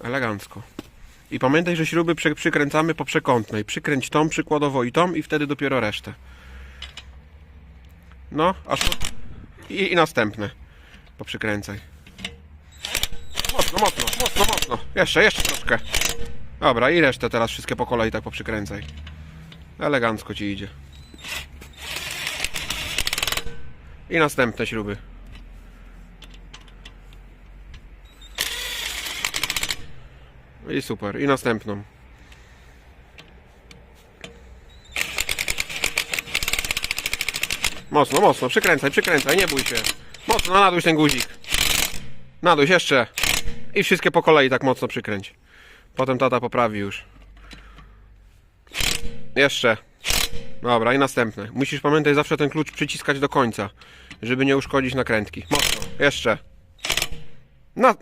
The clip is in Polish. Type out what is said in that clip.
Elegancko. I pamiętaj, że śruby przy, przykręcamy po przekątnej. Przykręć tą przykładowo i tą i wtedy dopiero resztę. No, aż po... I, i następne. Poprzykręcaj. Mocno, mocno, mocno, mocno. Jeszcze, jeszcze troszkę. Dobra, i resztę teraz wszystkie po kolei tak poprzykręcaj. Elegancko ci idzie. I następne śruby. I super. I następną. Mocno, mocno. Przykręcaj, przykręcaj. Nie bój się. Mocno, naduś ten guzik. Naduś jeszcze. I wszystkie po kolei tak mocno przykręć. Potem tata poprawi już. Jeszcze. Dobra, i następne. Musisz pamiętać zawsze ten klucz przyciskać do końca, żeby nie uszkodzić nakrętki. Mocno. Jeszcze. Na,